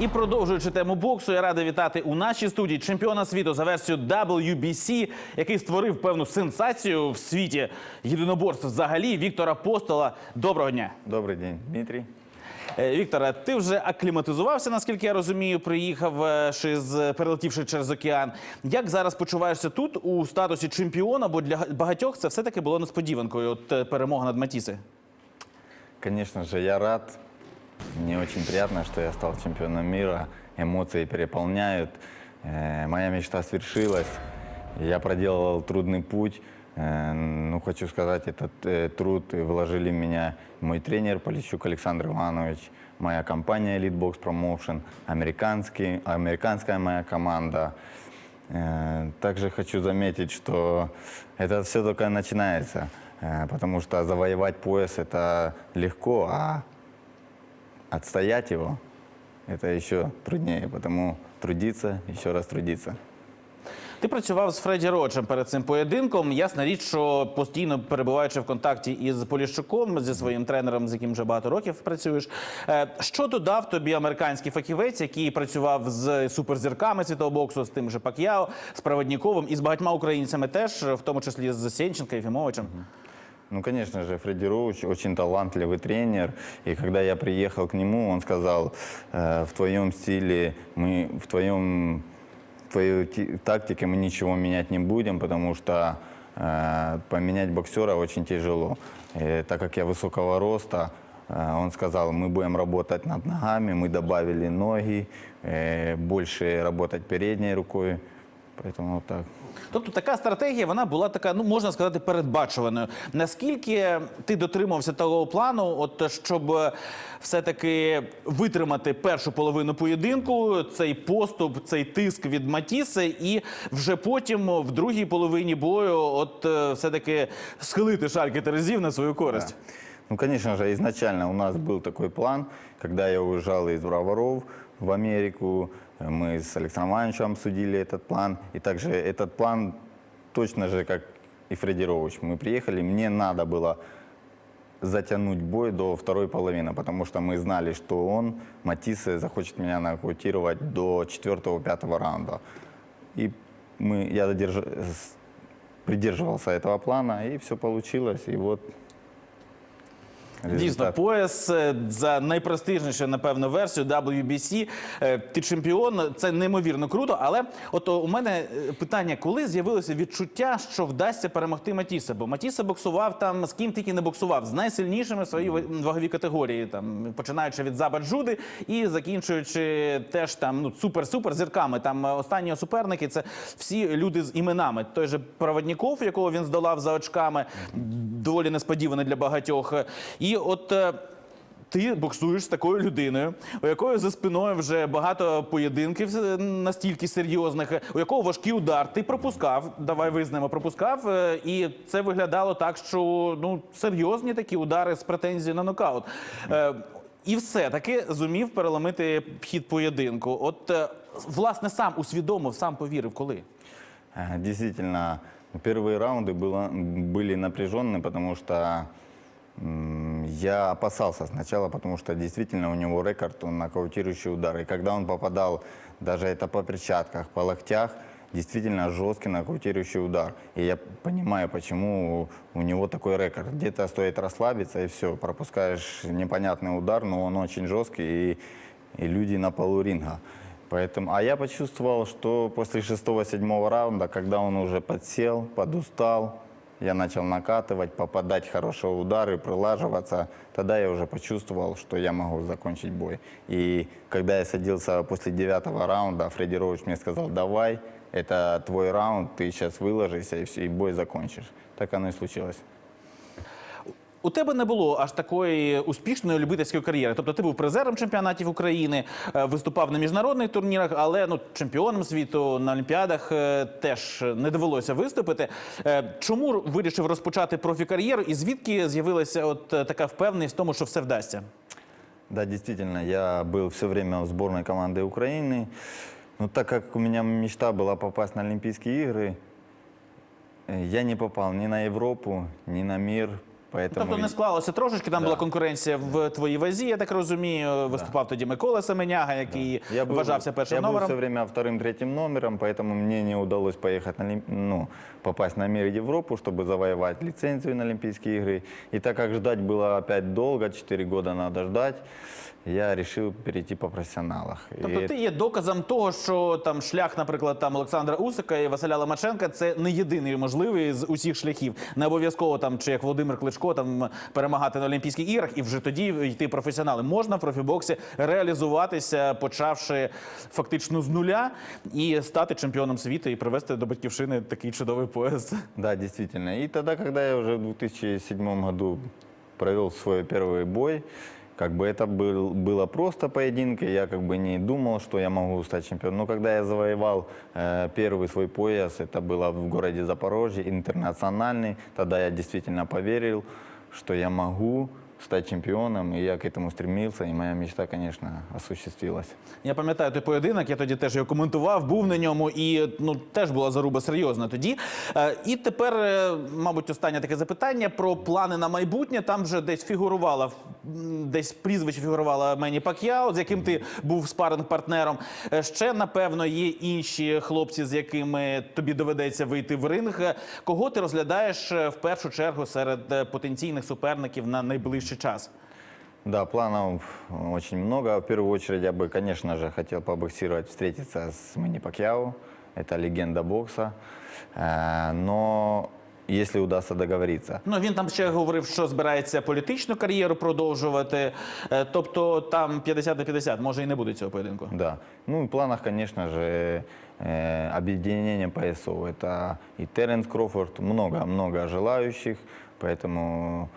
І продовжуючи тему боксу, я радий вітати у нашій студії чемпіона світу за версією WBC, який створив певну сенсацію в світі єдиноборств взагалі Віктора Апостола. Доброго дня. Добрый день, Дмитрий. Е, Вікторе, ти вже акліматизувався, наскільки я розумію, приїхав е, з перелетівши через океан. Як зараз почуваєшся тут у статусі чемпіона? Бо для багатьох це все-таки було несподіванкою. От е, перемога над Матіси. Же, я рад. Мне очень приятно, что я стал чемпионом мира. Эмоции переполняют. Э, Моя мечта свершилась. Я проделал трудный путь. Э, Ну, хочу сказать, этот э, труд вложили в меня мой тренер Полищук Александр Иванович, моя компания Elite Box Promotion, американский, американская моя команда. Также хочу заметить, что это все только начинается, потому что завоевать пояс это легко, а отстоять его это еще труднее, потому трудиться, еще раз трудиться. Ти працював з Фредді Роджем перед цим поєдинком. Ясна річ, що постійно перебуваючи в контакті із Поліщуком, зі своїм тренером, з яким вже багато років працюєш. Е, Що додав тобі американський фахівець, який працював з суперзірками світового боксу, з тим же Пак'яо, з Проводніковим і з багатьма українцями теж, в тому числі з Сенченко і Фімовичем? Ну, конечно же, Фредди Роуч очень талантливый тренер. И когда я приехал к нему, он сказал, «Э, в твоем стиле, мы, в твоем в твоей ти- тактике мы ничего менять не будем, потому что э, поменять боксера очень тяжело. И так как я высокого роста, э, он сказал, мы будем работать над ногами, мы добавили ноги, э, больше работать передней рукой. Поэтому вот так. Тобто така стратегія вона була така, ну можна сказати, передбачуваною. Наскільки ти дотримався того плану, от щоб е, все-таки витримати першу половину поєдинку, цей поступ, цей тиск від Матіси, і вже потім в другій половині бою, от е, все-таки схилити шальки Терезів на свою користь. Ну, конечно же, изначально у нас был такой план, когда я уезжал из Броваров в Америку, мы с Александром Ивановичем обсудили этот план, и также этот план точно же, как и Фредди Роуч. Мы приехали, мне надо было затянуть бой до второй половины, потому что мы знали, что он, Матиссе, захочет меня нокаутировать до четвертого-пятого раунда. И мы, я додерж- придерживался этого плана, и все получилось, и вот Дійсно, пояс е, за найпрестижнішу, напевно, версію WBC. Е, Ти чемпіон, це неймовірно круто. Але от у мене е, питання: коли з'явилося відчуття, що вдасться перемогти Матіса? Бо Матіса боксував там з ким тільки не боксував, з найсильнішими в своїй ваговій категорії, там починаючи від Заба Джуди і закінчуючи теж там ну супер-супер зірками. Там останні суперники це всі люди з іменами. Той же Проводніков, якого він здолав за очками, доволі несподівано для багатьох. І от. е, ти боксуєш з такою людиною, у якої за спиною вже багато поєдинків настільки серйозних, у якого важкий удар. Ти пропускав, давай визнаємо, пропускав, е, і це виглядало так, що ну серйозні такі удари з претензією на нокаут. Е, І все-таки зумів переломити хід поєдинку. От власне сам усвідомив, сам повірив, коли. Действительно, первые раунды было, были напряженные, потому что я опасался сначала, потому что действительно у него рекорд, он нокаутирующий удар. И когда он попадал, даже это по перчатках, по локтях, действительно жесткий нокаутирующий удар. И я понимаю, почему у него такой рекорд. Где-то стоит расслабиться и все, пропускаешь непонятный удар, но он очень жесткий, и, и люди на полу ринга. Поэтому, а я почувствовал, что после шестого-седьмого раунда, когда он уже подсел, подустал, я начал накатывать, попадать хорошие удары, прилаживаться. Тогда я уже почувствовал, что я могу закончить бой. И когда я садился после девятого раунда, Фредди Роуч мне сказал, давай, это твой раунд, ты сейчас выложишься и, все, и бой закончишь. Так оно и случилось. У тебе не було аж такої успішної любительської кар'єри. Тобто ти був призером чемпіонатів України, е, виступав на міжнародних турнірах, але ну чемпіоном світу на Олімпіадах е, теж не довелося виступити. Е, Чому вирішив розпочати профікар'єру і звідки з'явилася от е, така впевненість в тому, що все вдасться? Да, действительно, я был все время в сборной команды Украины. Но так как у меня мечта была попасть на Олимпийские игры, э, я не попал ни на Европу, ни на мир, Поэтому Тобто не склалося трошечки, там Да. була конкуренція в твоїй вазі, я так розумію. Виступав тоді Микола Семеняга, який Я был- вважався першим я был номером. все время вторым-третьим номером, поэтому мне не удалось поехать на, Олимп- ну, попасть на мир Европу, чтобы завоевать лицензию на Олимпийские игры. И так как ждать было опять долго, 4 года надо ждать, я решил перейти по профессионалах. Тобто И ти є доказом того, що там шлях, наприклад, там Олександра Усика і Василя Ломаченка це не єдиний можливий з усіх шляхів. Не обов'язково там, чи як Володимир Кличко, там перемагати на Олімпійських іграх і вже тоді йти професіонали. Можна в профібоксі реалізуватися, почавши фактично з нуля і стати чемпіоном світу і привести до батьківщини такий чудовий пояс. Да, действительно. И тогда, когда я уже в 2007 году провел свой первый бой, как бы это был, было просто поединка, я как бы не думал, что я могу стать чемпионом. Но когда я завоевал э, первый свой пояс, это было в городе Запорожье, интернациональный, тогда я действительно поверил, что я могу стать чемпионом, и я к этому стремился, и моя мечта, конечно, осуществилась. Я пам'ятаю той поєдинок, я тоді теж його коментував, був на ньому, і ну теж була заруба серйозна тоді. Е, і тепер, е, мабуть, останнє таке запитання про плани на майбутнє. Там вже десь фігурувала десь прізвище фігурувало Мені Пак'яо, з яким ти був спаринг партнером. Е, Ще напевно є інші хлопці, з якими тобі доведеться вийти в ринг. Кого ти розглядаєш в першу чергу серед потенційних суперників на найближчий час? Да, планов очень много. В первую очередь я бы, конечно же, хотел побоксировать, встретиться с Мэнни Пакьяо. Это легенда бокса. Э, Но если удастся договориться. Ну він там ще говорив, що збирається політичну кар'єру продовжувати. Е, Тобто там 50 на 50, може і не буде цього поєдинку. Да. Ну, в планах, конечно же, э, объединение поясов. Это и Теренс Крофорд, много-много желающих, поэтому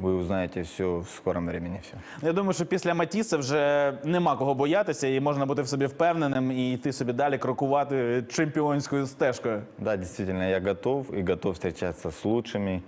вы узнаете все в скором времени. Все. Я думаю, що після Матіса вже нема кого боятися, і можна бути в собі впевненим і йти собі далі крокувати чемпіонською стежкою. Да, действительно, я готов и готов встречаться с лучшими.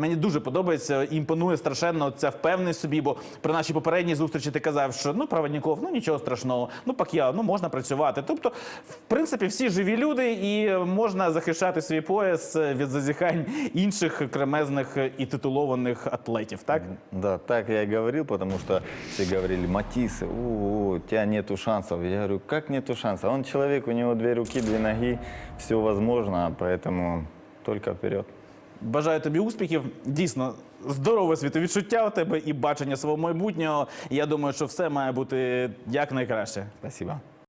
Мені дуже подобається, імпонує страшенно ця впевненість собі, бо при нашій попередній зустрічі ти казав, що ну Праведніков, ну нічого страшного, ну Пак'яо, ну можна працювати. Тобто, в принципі, всі живі люди, і можна захищати свій пояс від зазіхань інших кремезних і титулованих атлетів. Так Да, так я и говорил, потому что все говорили, Матиссы, у, тебя нету шансов. Я говорю, как нету шансов? Он человек, у него две руки, две ноги, все возможно, поэтому только вперед. Бажаю тобі успіхів. Дійсно, здорове світовідчуття у тебе і бачення свого майбутнього. Я думаю, що все має бути як найкраще. Спасибо.